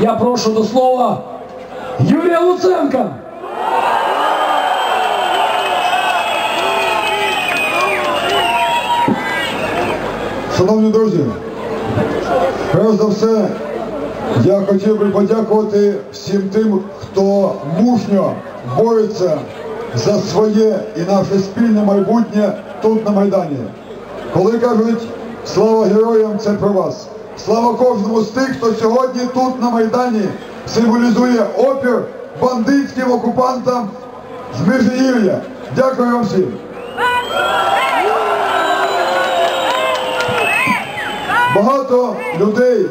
Я прошу до слова Юрія Луценка. Шановні друзі, перш за все, я хотів би подякувати всім тим, хто мужньо бореться за своє і наше спільне майбутнє тут на Майдані. Коли кажуть слава героям, це про вас. Слава кожному з тих, хто сьогодні тут на Майдані символізує опір бандитським окупантам з Межигір'я. Дякую вам всім. Багато людей,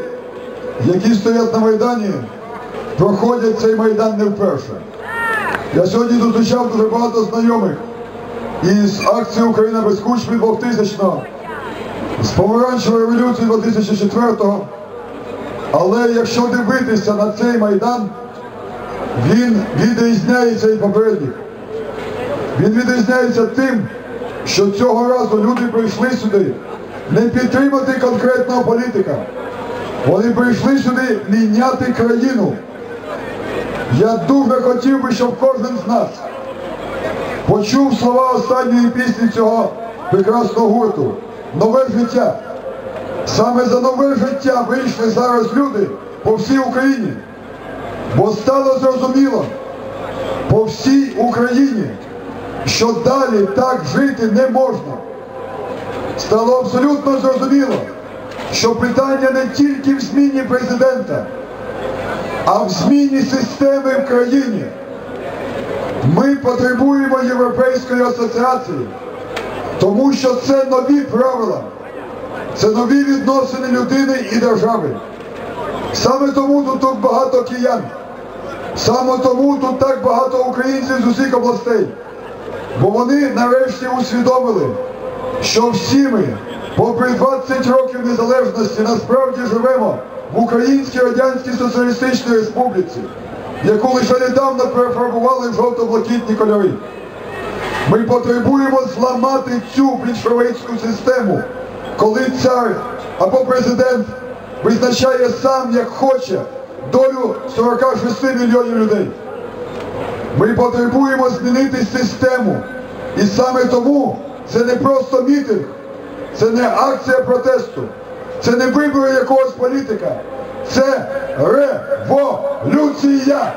які стоять на Майдані, проходять цей Майдан не вперше. Я сьогодні зустрічав дуже багато знайомих із акції Україна без кучми 2000-го, з помаранчевої революції 2004-го. Але якщо дивитися на цей Майдан, він відрізняється від попередніх. Він відрізняється тим, що цього разу люди прийшли сюди не підтримати конкретного політика. Вони прийшли сюди міняти країну. Я дуже хотів би, щоб кожен з нас почув слова останньої пісні цього прекрасного гурту Нове життя. Саме за нове життя вийшли зараз люди по всій Україні. Бо стало зрозуміло по всій Україні, що далі так жити не можна. Стало абсолютно зрозуміло, що питання не тільки в зміні президента, а в зміні системи в країні. Ми потребуємо Європейської асоціації, тому що це нові правила, це нові відносини людини і держави. Саме тому тут, тут багато киян, саме тому тут так багато українців з усіх областей, бо вони нарешті усвідомили що всі ми, попри 20 років незалежності, насправді живемо в Українській Радянській Соціалістичній Республіці, яку лише недавно перефарбували в жовто-блакитні кольори. Ми потребуємо зламати цю більшовицьку систему, коли цар або президент визначає сам, як хоче, долю 46 мільйонів людей. Ми потребуємо змінити систему. І саме тому це не просто мітинг, це не акція протесту, це не вибори якогось політика, це революція.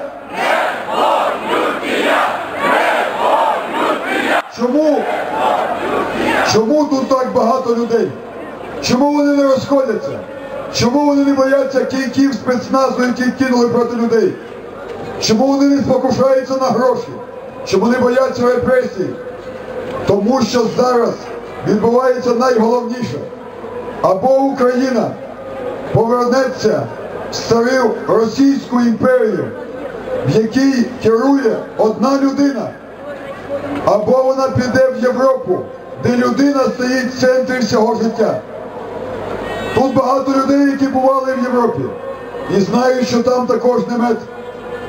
Чому? Чому тут так багато людей? Чому вони не розходяться? Чому вони не бояться кійків спецназу, які кинули проти людей? Чому вони не спокушаються на гроші? Чому не бояться репресій? Тому що зараз відбувається найголовніше. Або Україна повернеться в стару Російську імперію, в якій керує одна людина, або вона піде в Європу, де людина стоїть в центрі всього життя. Тут багато людей, які бували в Європі, і знають, що там також не мед,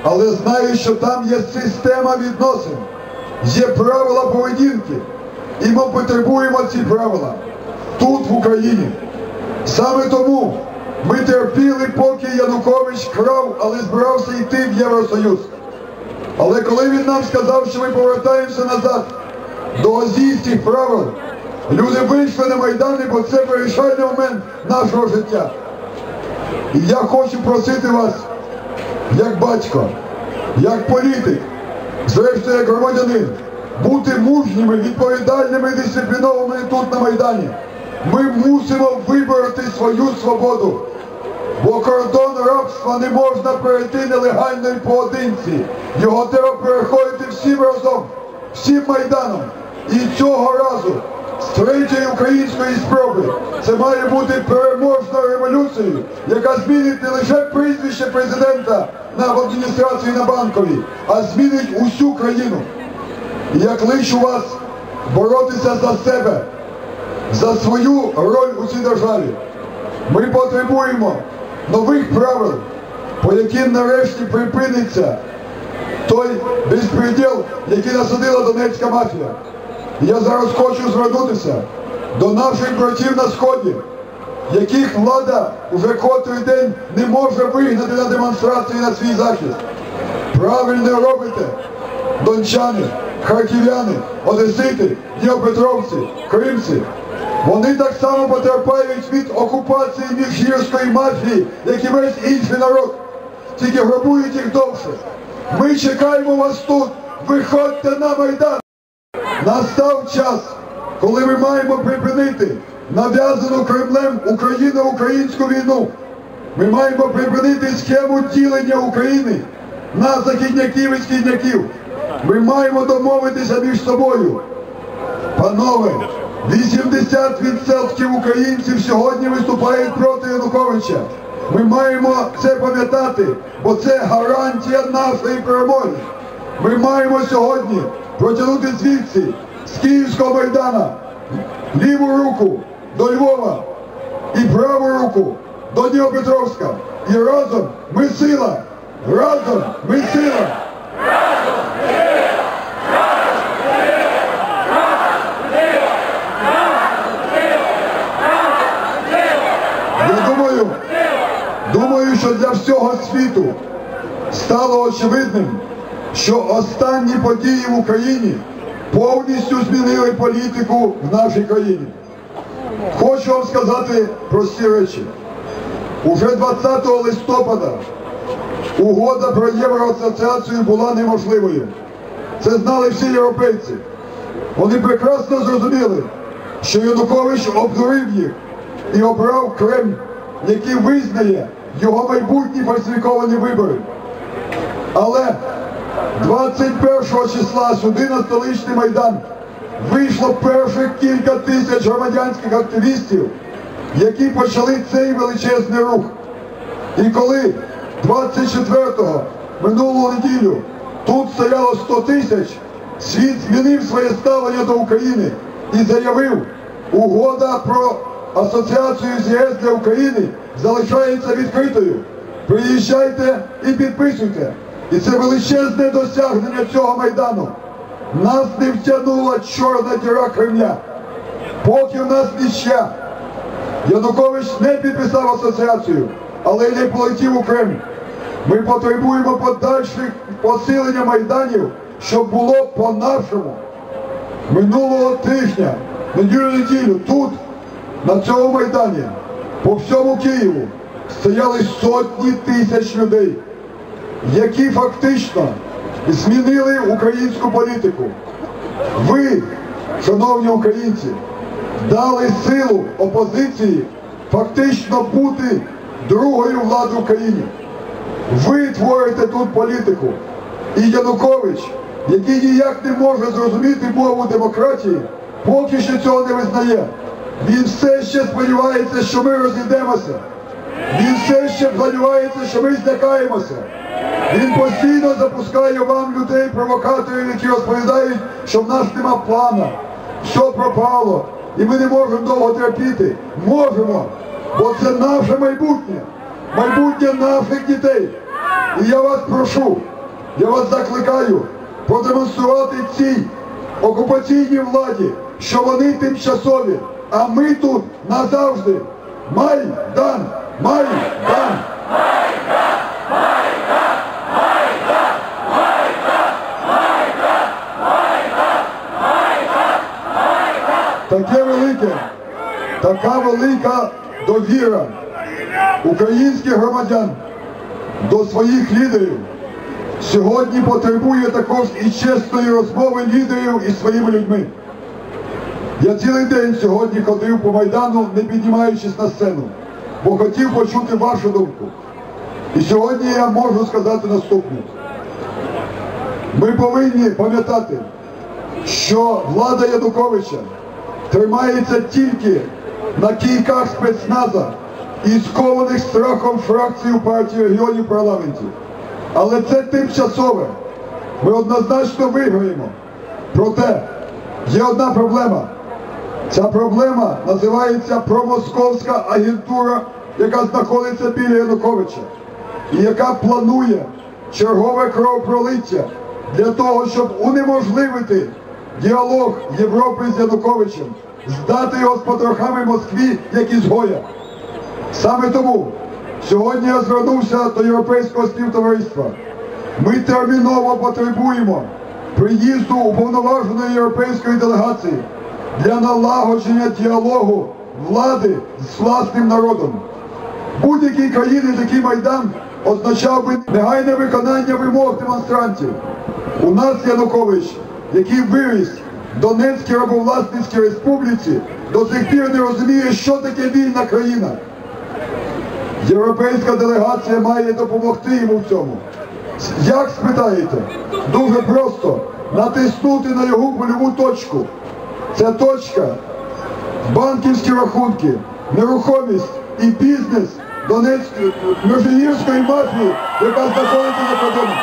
але знають, що там є система відносин, є правила поведінки. І ми потребуємо ці правила тут, в Україні. Саме тому ми терпіли, поки Янукович крав, але збирався йти в Євросоюз. Але коли він нам сказав, що ми повертаємося назад до азійських правил, люди вийшли на Майдани, бо це вирішальний момент нашого життя. І я хочу просити вас, як батько, як політик, зрештою як громадянин, бути мужніми, відповідальними, дисциплінованими тут на Майдані. Ми мусимо вибороти свою свободу. Бо кордон рабства не можна перейти нелегально і поодинці. Його треба переходити всім разом, всім майданом. І цього разу з третьої української спроби це має бути переможною революцією, яка змінить не лише прізвище президента на адміністрації на банковій, а змінить усю країну. І я кличу вас боротися за себе, за свою роль у цій державі. Ми потребуємо нових правил, по яким нарешті припиниться той безпреділ, який насадила Донецька мафія. Я зараз хочу звернутися до наших братів на Сході, яких влада уже котрий день не може вигнати на демонстрації на свій захист. Правильно робите, дончани, харків'яни, одесити, дніпропетровці, кримці. Вони так само потерпають від окупації міжгірської мафії, як і весь інший народ. Тільки грабують їх довше. Ми чекаємо вас тут. Виходьте на Майдан. Настав час, коли ми маємо припинити нав'язану Кремлем Україно-українську війну. Ми маємо припинити схему ділення України на західняків і східняків. Ми маємо домовитися між собою. Панове, 80% українців сьогодні виступають проти Януковича. Ми маємо це пам'ятати, бо це гарантія нашої перемоги. Ми маємо сьогодні протягнути звідси з Київського майдана ліву руку до Львова і праву руку до Дніпропетровська. І разом ми сила! Разом ми сила! Я думаю, думаю, що для всього світу стало очевидним, що останні події в Україні повністю змінили політику в нашій країні. Хочу вам сказати прості речі. Уже 20 листопада угода про євроасоціацію була неможливою. Це знали всі європейці. Вони прекрасно зрозуміли, що Янукович обдурив їх і обрав Кремль, який визнає його майбутні фальсифіковані вибори. Але 21 числа сюди на столичний майдан вийшло перших кілька тисяч громадянських активістів, які почали цей величезний рух. І коли 24-го минулу неділю тут стояло 100 тисяч, світ змінив своє ставлення до України і заявив, угода про асоціацію з ЄС для України залишається відкритою. Приїжджайте і підписуйте. І це величезне досягнення цього майдану. Нас не втягнула чорна діра Кремля. Поки в нас ніща. Янукович не підписав асоціацію, але й не полетів у Кремль. Ми потребуємо подальших посилення майданів, щоб було по-нашому. Минулого тижня, неділю неділю, тут, на цьому майдані, по всьому Києву, стояли сотні тисяч людей, які фактично змінили українську політику. Ви, шановні українці, дали силу опозиції фактично бути другою владою в країні. Ви творите тут політику. І Янукович, який ніяк не може зрозуміти мову демократії, поки що цього не визнає. Він все ще сподівається, що ми розійдемося. Він все ще сподівається, що ми злякаємося. Він постійно запускає вам людей, провокаторів, які розповідають, що в нас нема плана, все пропало, і ми не можемо довго терпіти. Можемо, бо це наше майбутнє, майбутнє наших дітей. І я вас прошу, я вас закликаю продемонструвати цій окупаційній владі, що вони тимчасові, а ми тут назавжди. Майдан! Майдан! Таке велике, така велика довіра українських громадян до своїх лідерів сьогодні потребує також і чесної розмови лідерів із своїми людьми. Я цілий день сьогодні ходив по Майдану, не піднімаючись на сцену, бо хотів почути вашу думку. І сьогодні я можу сказати наступне. Ми повинні пам'ятати, що влада Януковича тримається тільки на кійках спецназа і скованих страхом фракцій у партії регіонів в парламенті. Але це тимчасове. Ми однозначно виграємо. Проте є одна проблема. Ця проблема називається промосковська агентура, яка знаходиться біля Януковича і яка планує чергове кровопролиття для того, щоб унеможливити діалог Європи з Януковичем, здати його з потрохами Москві, як ізгоя. Саме тому сьогодні я звернувся до Європейського співтовариства. Ми терміново потребуємо приїзду уповноваженої європейської делегації для налагодження діалогу влади з власним народом. Будь-якій країні такий майдан означав би негайне виконання вимог демонстрантів. У нас Янукович, який виріс в Донецькій рабовласницькій республіці, до сих пір не розуміє, що таке вільна країна. Європейська делегація має допомогти йому в цьому. Як спитаєте? Дуже просто натиснути на його больову точку. Ця точка банківські рахунки, нерухомість і бізнес Донецької Межигірської мафії, яка знаходиться за кордоном.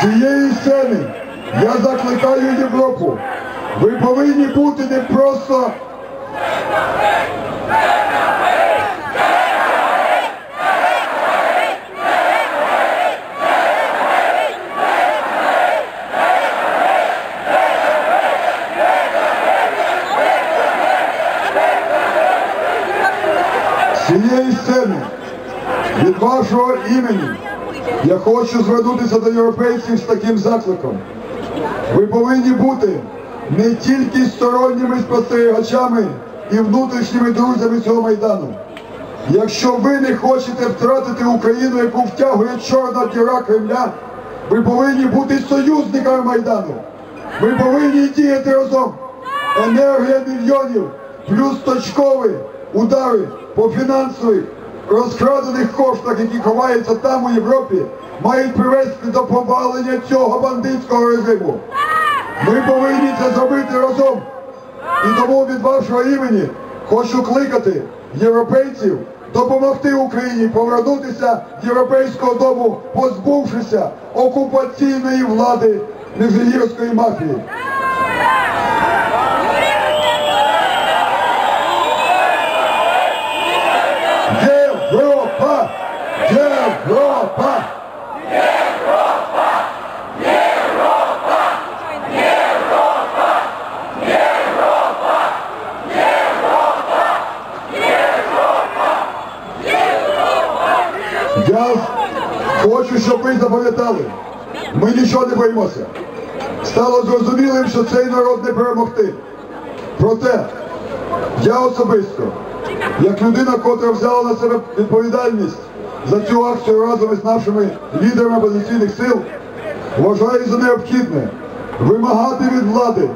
Цієї сцени я закликаю Європу. Ви повинні бути не просто цієї сцени від вашого імені я хочу звернутися до європейців з таким закликом. Ви повинні бути не тільки сторонніми спостерігачами і внутрішніми друзями цього майдану. Якщо ви не хочете втратити Україну, яку втягує чорна діра Кремля, ви повинні бути союзниками Майдану. Ви повинні діяти разом. Енергія мільйонів плюс точкові удари по фінансових розкрадених коштах, які ховаються там у Європі, мають привести до повалення цього бандитського режиму. Ми повинні це зробити разом. І тому від вашого імені хочу кликати європейців допомогти Україні повернутися з європейського дому, позбувшися окупаційної влади Межигірської мафії. Європа! Європа! Я хочу, щоб запам'ятали, ми нічого не боїмося. Стало зрозумілим, що цей народ не перемогти. Проте я особисто, як людина, котра взяла на себе відповідальність за цю акцію разом із нашими лідерами опозиційних сил, вважаю за необхідне вимагати від влади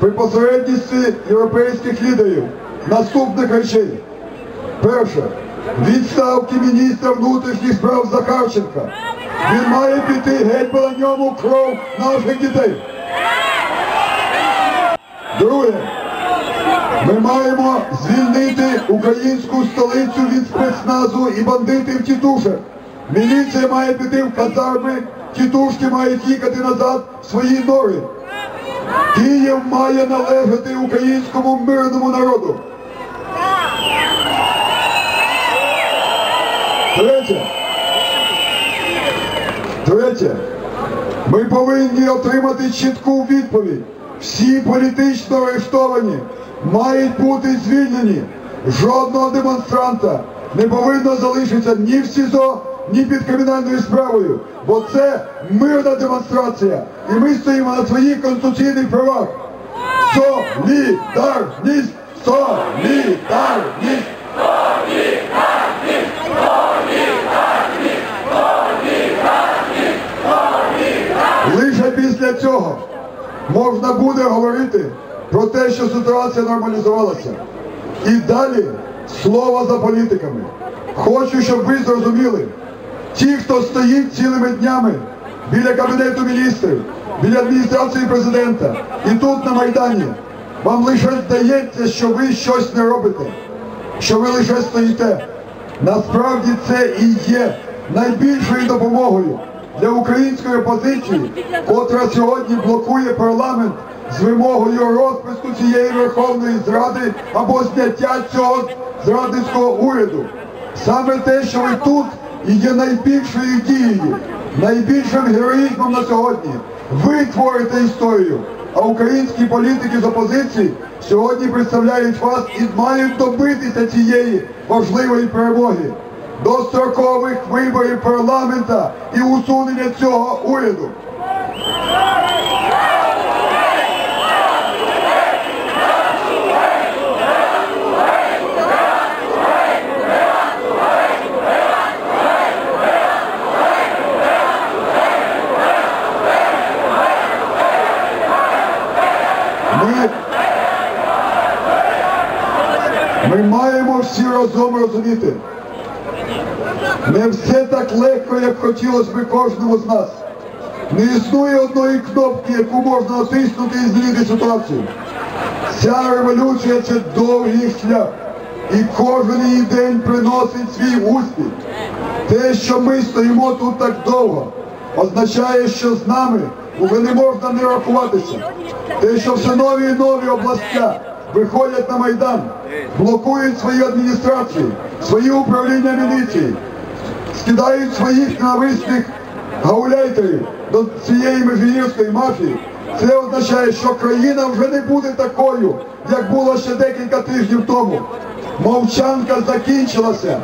при посередності європейських лідерів наступних речей. Перше, відставки міністра внутрішніх справ Захарченка. Він має піти геть, бо на ньому кров наших дітей. Друге, ми маємо звільнити українську столицю від спецназу і бандитів тітушек. Міліція має піти в казарми, тітушки мають їхати назад в свої нори. Київ має належати українському мирному народу. Третє. Третє. Ми повинні отримати чітку відповідь. Всі політично арештовані мають бути звільнені. Жодного демонстранта не повинно залишитися ні в СІЗО, ні під кримінальною справою. Бо це мирна демонстрація. І ми стоїмо на своїх конституційних правах. Солідарність! Солідарність! Лише цього можна буде говорити про те, що ситуація нормалізувалася. І далі слово за політиками. Хочу, щоб ви зрозуміли, ті, хто стоїть цілими днями біля Кабінету міністрів, біля адміністрації президента і тут на Майдані, вам лише здається, що ви щось не робите, що ви лише стоїте. Насправді це і є найбільшою допомогою для української опозиції, котра сьогодні блокує парламент з вимогою розписку цієї верховної зради або зняття цього зрадницького уряду. Саме те, що ви тут, і є найбільшою дією, найбільшим героїзмом на сьогодні. Ви творите історію. А українські політики з опозиції сьогодні представляють вас і мають добитися цієї важливої перемоги дострокових виборів парламента і усунення цього уряду. Ми, маємо всі разом розуміти. Не все так легко, як хотілося би кожному з нас. Не існує одної кнопки, яку можна натиснути і змінити ситуацію. Ця революція це довгий шлях. І кожен її день приносить свій успіх. Те, що ми стоїмо тут так довго, означає, що з нами вже не можна не рахуватися. Те, що все нові і нові областя виходять на Майдан, блокують свої адміністрації, свої управління міліції, скидають своїх ненависних гауляйтерів до цієї межигірської мафії, це означає, що країна вже не буде такою, як було ще декілька тижнів тому. Мовчанка закінчилася,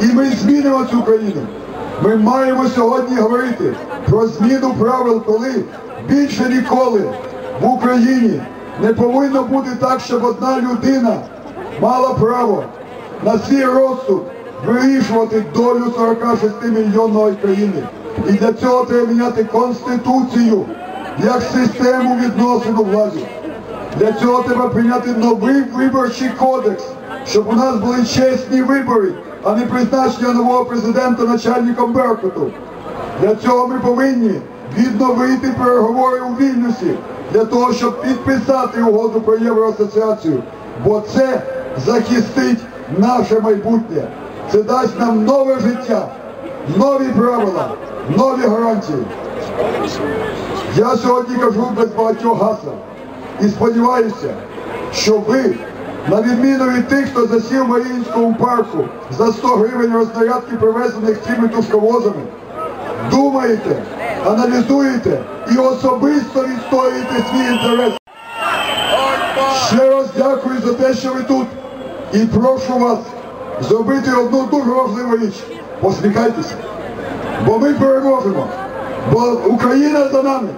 і ми змінимо цю країну. Ми маємо сьогодні говорити про зміну правил, коли більше ніколи в Україні не повинно бути так, щоб одна людина мала право на свій розсуд вирішувати долю 46 мільйонної країни. І для цього треба міняти Конституцію як систему відносин у владі. Для цього треба прийняти новий виборчий кодекс, щоб у нас були чесні вибори, а не призначення нового президента начальником Беркуту. Для цього ми повинні відновити переговори у Вільнюсі для того, щоб підписати угоду про євроасоціацію. Бо це захистить наше майбутнє. Це дасть нам нове життя, нові правила, нові гарантії. Я сьогодні кажу без багатьох гасел і сподіваюся, що ви, на відміну від тих, хто засів в Маріїнському парку за 100 гривень рознарядки, привезених цими тушковозами, думаєте, аналізуєте і особисто відстоюєте свій інтерес. Ще раз дякую за те, що ви тут. І прошу вас зробити одну дуже важливу річ. Посміхайтеся. Бо ми переможемо. Бо Україна за нами.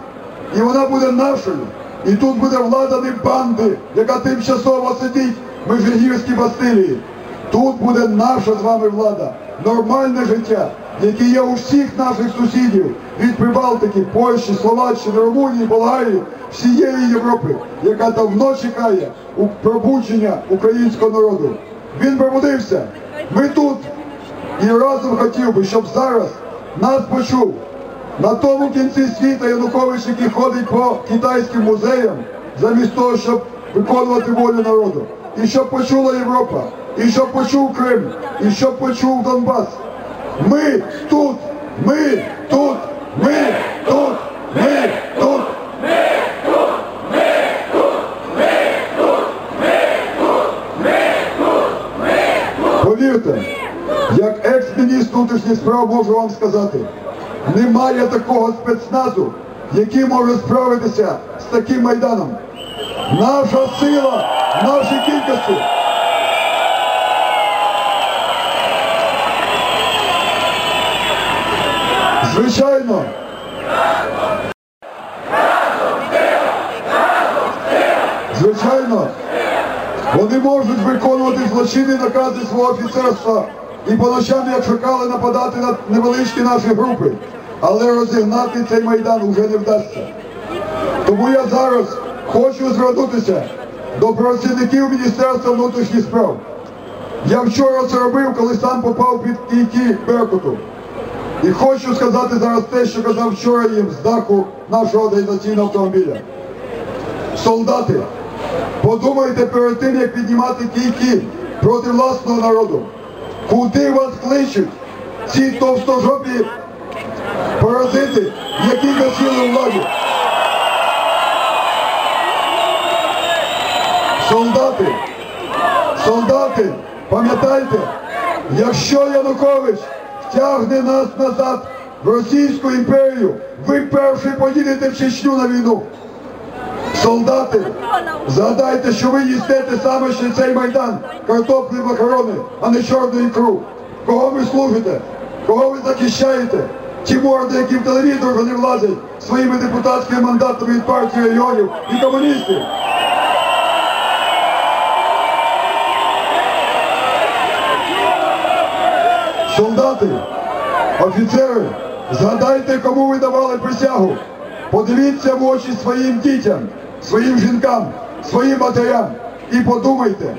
І вона буде нашою. І тут буде влада не банди, яка тимчасово сидить в Межигірській Бастилії. Тут буде наша з вами влада, нормальне життя, яке є у всіх наших сусідів від Прибалтики, Польщі, Словаччини, Румунії, Болгарії, всієї Європи, яка давно чекає у пробудження українського народу. Він пробудився. Ми тут. І разом хотів би, щоб зараз нас почув на тому кінці світа Янукович, який ходить по китайським музеям, замість того, щоб виконувати волю народу. І щоб почула Європа, і щоб почув Крим, і щоб почув Донбас. Ми тут, ми тут, ми тут, ми тут. Повірте, як екс-міністр внутрішніх справ можу вам сказати, немає такого спецназу, який може справитися з таким майданом. Наша сила в нашій кількості. Звичайно. Звичайно, вони можуть виконувати злочинні накази свого офіцерства і по ночам, як шукали, нападати на невеличкі наші групи. Але розігнати цей майдан вже не вдасться. Тому я зараз хочу звернутися до працівників Міністерства внутрішніх справ. Я вчора це робив, коли сам попав під кійки Беркуту. І хочу сказати зараз те, що казав вчора їм з даху нашого організаційного автомобіля. Солдати, подумайте перед тим, як піднімати кійки проти власного народу. Куди вас кличуть ці товстожопі паразити, які засіли владі? Солдати, солдати, пам'ятайте, якщо Янукович втягне нас назад в Російську імперію, ви перші поїдете в Чечню на війну. Солдати, згадайте, що ви їстете саме, й цей майдан, картоплі макарони, а не чорну ікру. Кого ви служите? Кого ви захищаєте? Ті морди, які в телевізор не влазять своїми депутатськими мандатами від партії регіонів і комуністів. Солдати, офіцери, згадайте, кому ви давали присягу. Подивіться в очі своїм дітям, своїм жінкам, своїм матерям і подумайте,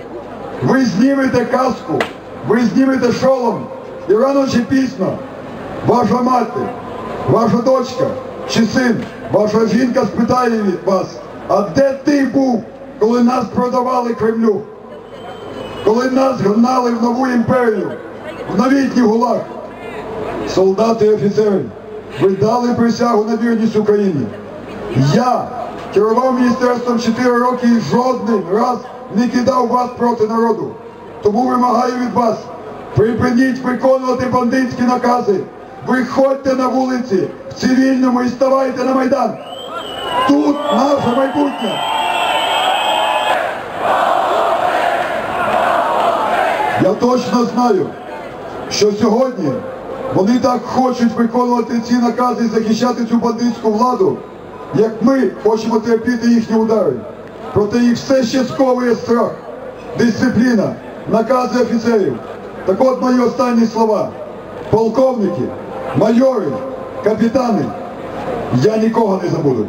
ви знімете каску, ви знімете шолом, і рано чи пізно ваша мати, ваша дочка чи син, ваша жінка спитає від вас, а де ти був, коли нас продавали Кремлю? коли нас гнали в нову імперію, в новітній гулаг. Солдати і офіцери, ви дали присягу на вірність Україні. Я керував міністерством 4 роки і жодний раз не кидав вас проти народу. Тому вимагаю від вас, припиніть виконувати бандитські накази. Виходьте на вулиці в цивільному і ставайте на Майдан. Тут наше майбутнє. Я точно знаю, що сьогодні вони так хочуть виконувати ці накази і захищати цю бандитську владу, як ми хочемо терпіти їхні удари. Проте їх все ще сковує страх, дисципліна, накази офіцерів. Так от мої останні слова. Полковники, майори, капітани, я нікого не забуду.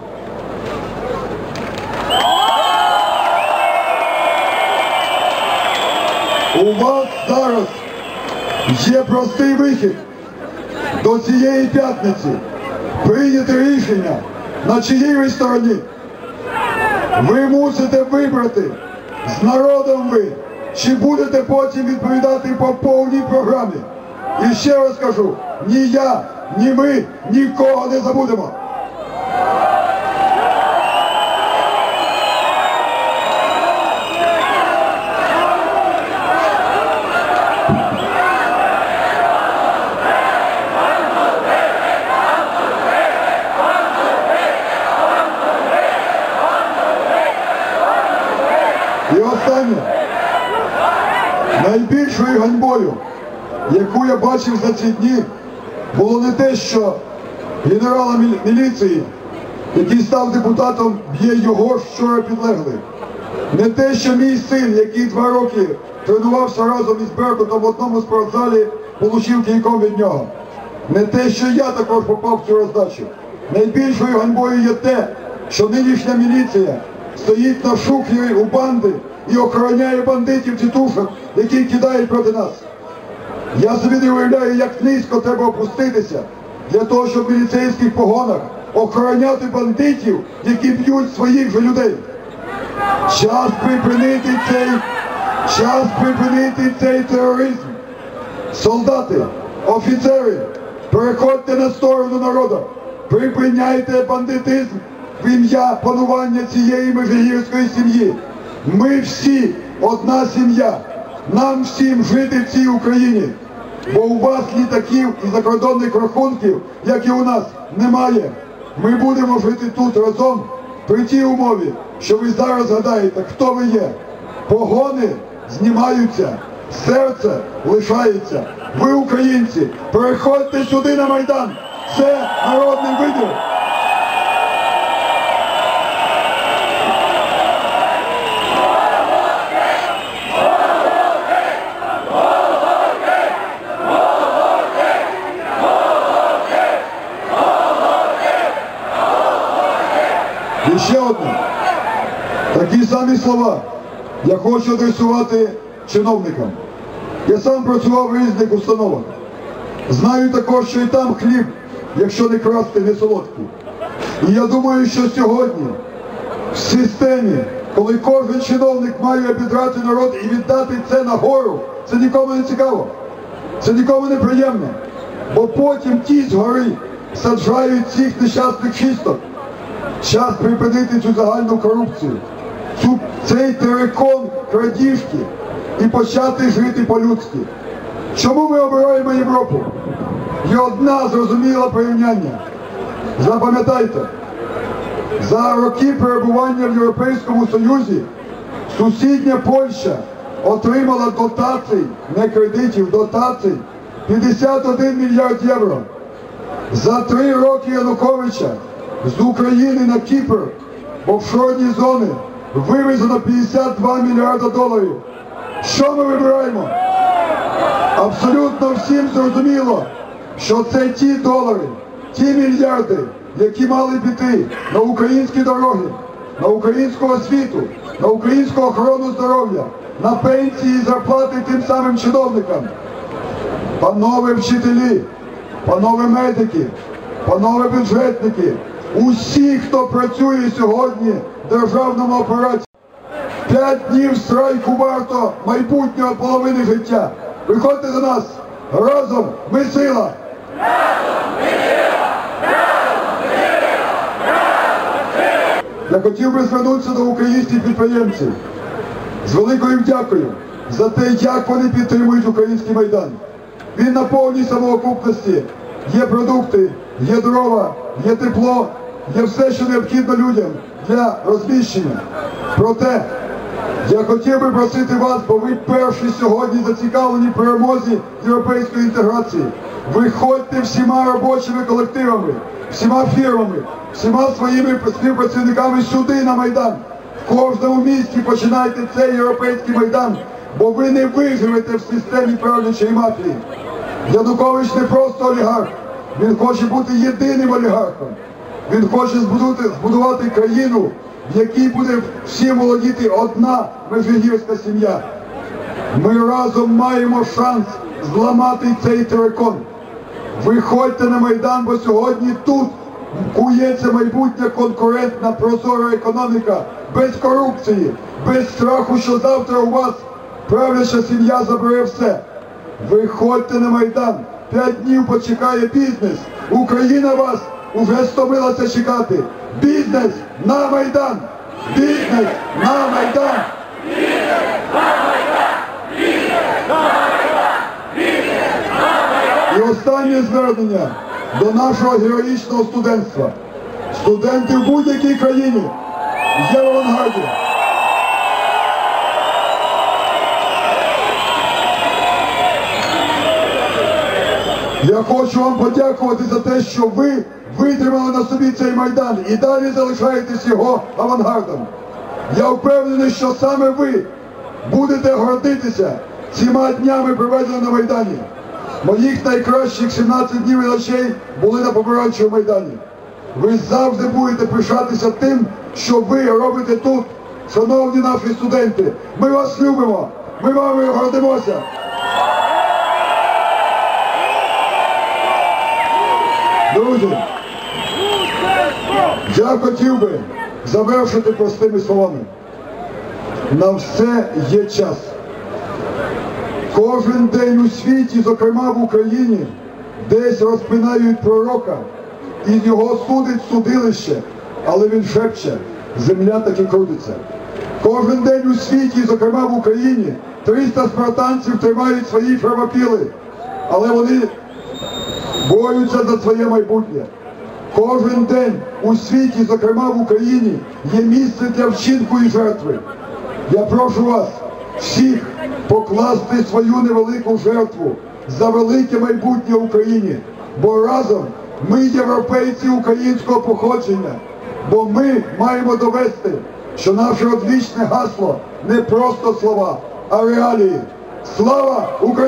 У вас зараз є простий вихід до цієї п'ятниці прийняти рішення, на чиїй стороні. Ви мусите вибрати з народом ви, чи будете потім відповідати по повній програмі. І ще раз кажу, ні я, ні ми нікого не забудемо. І останнє. Найбільшою ганьбою, яку я бачив за ці дні, було не те, що генерала мілі- міліції, який став депутатом, б'є його вчора підлеглий. Не те, що мій син, який два роки тренувався разом із Беркутом в одному спортзалі, получив кійком від нього. Не те, що я також попав в цю роздачу. Найбільшою ганьбою є те, що нинішня міліція стоїть на шухері у банди і охороняє бандитів тітушок, які кидають проти нас. Я собі не уявляю, як низько треба опуститися для того, щоб в міліцейських погонах охороняти бандитів, які б'ють своїх же людей. Час припинити цей, час припинити цей тероризм. Солдати, офіцери, переходьте на сторону народу, припиняйте бандитизм в ім'я панування цієї межигірської сім'ї. Ми всі одна сім'я. Нам всім жити в цій Україні. Бо у вас літаків і закордонних рахунків, як і у нас, немає. Ми будемо жити тут разом при тій умові, що ви зараз згадаєте, хто ви є. Погони знімаються, серце лишається. Ви, українці, переходьте сюди на Майдан. Це народний вибір. І ще одне. Самі слова я хочу адресувати чиновникам. Я сам працював в різних установах. Знаю також, що і там хліб, якщо не красти, не солодкий. І я думаю, що сьогодні в системі, коли кожен чиновник має обідрати народ і віддати це нагору, це нікому не цікаво. Це нікому не приємно. Бо потім ті згори саджають цих нещасних чисток. Час припинити цю загальну корупцію, цю, цей терекон крадіжки і почати жити по-людськи. Чому ми обираємо Європу? Є одна зрозуміла порівняння. Запам'ятайте, За роки перебування в Європейському Союзі сусідня Польща отримала дотацій, не кредитів, дотацій 51 мільярд євро. За три роки Януковича з України на Кіпр в офшорні зони вивезено 52 мільярда доларів. Що ми вибираємо? Абсолютно всім зрозуміло, що це ті долари, ті мільярди, які мали піти на українські дороги, на українську освіту, на українську охорону здоров'я, на пенсії і зарплати тим самим чиновникам. Панове вчителі, панове медики, панове бюджетники, усі, хто працює сьогодні в державному апараті, п'ять днів страйку варто майбутнього половини життя. Приходьте до нас разом, ми сила! Я хотів би звернутися до українських підприємців з великою дякою за те, як вони підтримують український майдан. Він на повній самоокупності. Є продукти, є дрова, є тепло, є все, що необхідно людям для розміщення. Проте я хотів би просити вас, бо ви перші сьогодні зацікавлені в перемозі європейської інтеграції. Виходьте всіма робочими колективами, всіма фірмами, всіма своїми співпрацівниками сюди на Майдан. В кожному місті починайте цей європейський майдан, бо ви не виживете в системі правлячої мафії. Янукович не просто олігарх, він хоче бути єдиним олігархом. Він хоче збудувати, країну, в якій буде всім володіти одна межигірська сім'я. Ми разом маємо шанс зламати цей терикон. Виходьте на Майдан, бо сьогодні тут кується майбутня конкурентна прозора економіка без корупції, без страху, що завтра у вас правляча сім'я забере все. Виходьте на Майдан, п'ять днів почекає бізнес. Україна вас уже стомилася чекати. Бізнес на Майдан! Бізнес на Майдан! І останнє звернення до нашого героїчного студентства. Студенти в будь-якій країні є в авангарді. Я хочу вам подякувати за те, що ви витримали на собі цей майдан і далі залишаєтесь його авангардом. Я впевнений, що саме ви будете гордитися цими днями проведеними на Майдані. Моїх найкращих 17 днів і ночей були на помаранчевому Майдані. Ви завжди будете пишатися тим, що ви робите тут, шановні наші студенти. Ми вас любимо, ми вами гордимося. Друзі, я хотів би завершити простими словами. На все є час. Кожен день у світі, зокрема в Україні, десь розпинають пророка, і його судить судилище, але він шепче, земля таки крутиться. Кожен день у світі, зокрема в Україні, 300 спартанців тримають свої фермопіли, але вони борються за своє майбутнє. Кожен день у світі, зокрема в Україні, є місце для вчинку і жертви. Я прошу вас всіх покласти свою невелику жертву за велике майбутнє Україні, бо разом ми європейці українського походження, бо ми маємо довести, що наше одвічне гасло не просто слова, а реалії. Слава Україні!